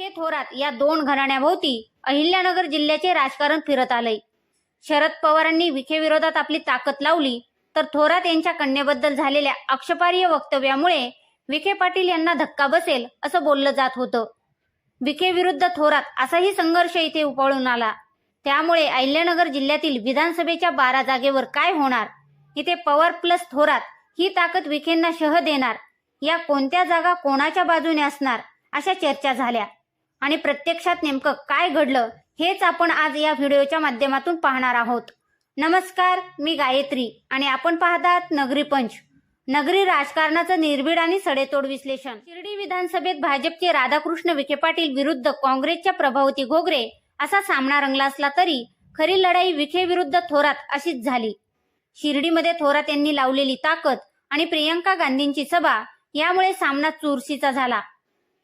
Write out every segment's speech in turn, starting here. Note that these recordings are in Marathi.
विखे थोरात या दोन घराण्याभोवती अहिल्यानगर जिल्ह्याचे राजकारण फिरत आलंय. शरद पवारांनी विखे विरोधात आपली ताकद लावली तर थोरात यांच्या कन्येबद्दल झालेल्या आक्षेपार्ह वक्तव्यामुळे विखे पाटील यांना धक्का बसेल असं बोललं जात होतं. विखे विरुद्ध थोरात असाही संघर्ष इथे उपळून आला. त्यामुळे अहिल्यानगर जिल्ह्यातील विधानसभेच्या बारा जागेवर काय होणार? इथे पवार प्लस थोरात ही ताकद विखेंना शह देणार? या कोणत्या जागा कोणाच्या बाजूने असणार? अशा चर्चा झाल्या. आणि प्रत्यक्षात नेमकं काय घडलं हेच आपण आज या व्हिडिओच्या माध्यमातून पाहणार आहोत. नमस्कार मी गायत्री आणि आपण पाहतात नगरी पंच. नगरी राजकारणाचं निर्भीड आणि सडेतोड विश्लेषण. शिर्डी विधानसभेत भाजपचे राधाकृष्ण विखे पाटील विरुद्ध काँग्रेसच्या प्रभावती घोगरे असा सामना रंगला असला तरी खरी लढाई विखे विरुद्ध थोरात अशीच झाली. शिर्डीमध्ये थोरात यांनी लावलेली ताकद आणि प्रियंका गांधींची सभा यामुळे सामना चुरशीचा झाला.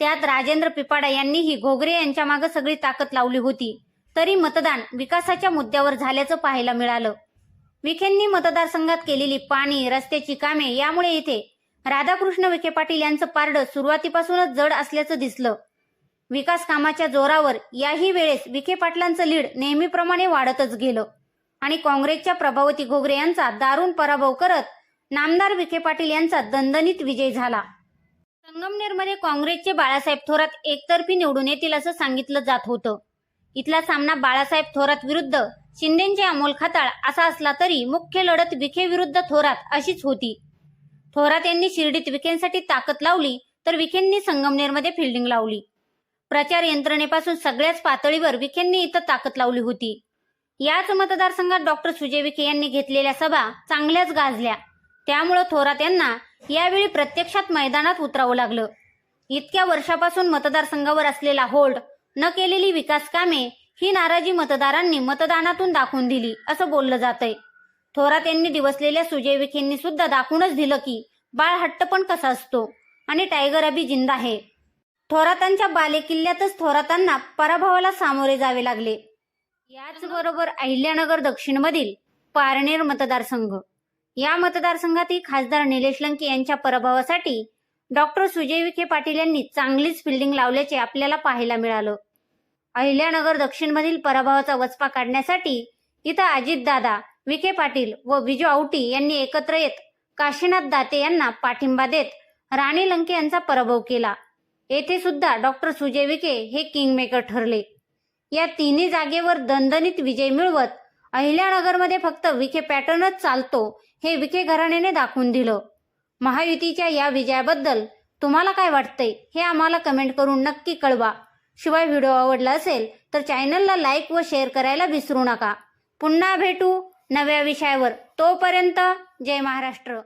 त्यात राजेंद्र पिपाडा यांनीही घोगरे यांच्या मागे सगळी ताकद लावली होती. तरी मतदान विकासाच्या मुद्द्यावर झाल्याचं पाहायला मिळालं. विखेंनी मतदारसंघात केलेली पाणी रस्त्याची कामे यामुळे इथे राधाकृष्ण विखे पाटील यांचं पारडं सुरुवातीपासूनच जड असल्याचं दिसलं. विकास कामाच्या जोरावर याही वेळेस विखे पाटलांचं लीड नेहमीप्रमाणे वाढतच गेलं. आणि काँग्रेसच्या प्रभावती घोगरे यांचा दारुण पराभव करत नामदार विखे पाटील यांचा दणदणीत विजय झाला. संगमनेरमध्ये काँग्रेसचे बाळासाहेब थोरात एकतर्फी निवडून येतील असं सांगितलं जात होतं. इथला सामना बाळासाहेब थोरात विरुद्ध शिंदेचे अमोल खाताळ असा असला तरी मुख्य लढत विखे विरुद्ध थोरात अशीच होती. थोरात यांनी शिर्डीत विखेंसाठी ताकद लावली तर विखेंनी संगमनेरमध्ये फिल्डिंग लावली. प्रचार यंत्रणेपासून सगळ्याच पातळीवर विखेंनी इथं ताकद लावली होती. याच मतदारसंघात डॉक्टर सुजय विखे यांनी घेतलेल्या सभा चांगल्याच गाजल्या. त्यामुळं थोरात यांना यावेळी प्रत्यक्षात मैदानात उतरावं लागलं. इतक्या वर्षापासून मतदारसंघावर असलेला होल्ड न केलेली विकास कामे ही नाराजी मतदारांनी मतदानातून दाखवून दिली असं बोललं जातंय. थोरात यांनी दिवसलेल्या सुजय विखेंनी सुद्धा दाखवूनच दिलं की बाळ हट्ट पण कसा असतो आणि टायगर अभी जिंदा आहे. थोरातांच्या बालेकिल्ल्यातच थोरातांना पराभवाला सामोरे जावे लागले. याचबरोबर अहिल्यानगर दक्षिणमधील पारनेर मतदारसंघ. या मतदारसंघातही खासदार निलेश लंके यांच्या पराभवासाठी डॉक्टर सुजय विखे पाटील यांनी चांगलीच फिल्डिंग लावल्याचे आपल्याला पाहायला मिळालं. अहिल्यानगर दक्षिणमधील पराभवाचा वचपा काढण्यासाठी इथं अजितदादा विखे पाटील व विजू औटी यांनी एकत्र येत काशीनाथ दाते यांना पाठिंबा देत राणी लंके यांचा पराभव केला. येथे सुद्धा डॉक्टर सुजय विखे हे किंगमेकर ठरले. या तिन्ही जागेवर दणदणीत विजय मिळवत अहिल्यानगरमध्ये फक्त विखे पॅटर्नच चालतो हे विखे घराण्याने दाखवून दिलं. महायुतीच्या या विजयाबद्दल तुम्हाला काय वाटतंय हे आम्हाला कमेंट करून नक्की कळवा. शिवाय व्हिडिओ आवडला असेल तर चॅनलला लाईक व शेअर करायला विसरू नका. पुन्हा भेटू नव्या विषयावर. तोपर्यंत जय महाराष्ट्र.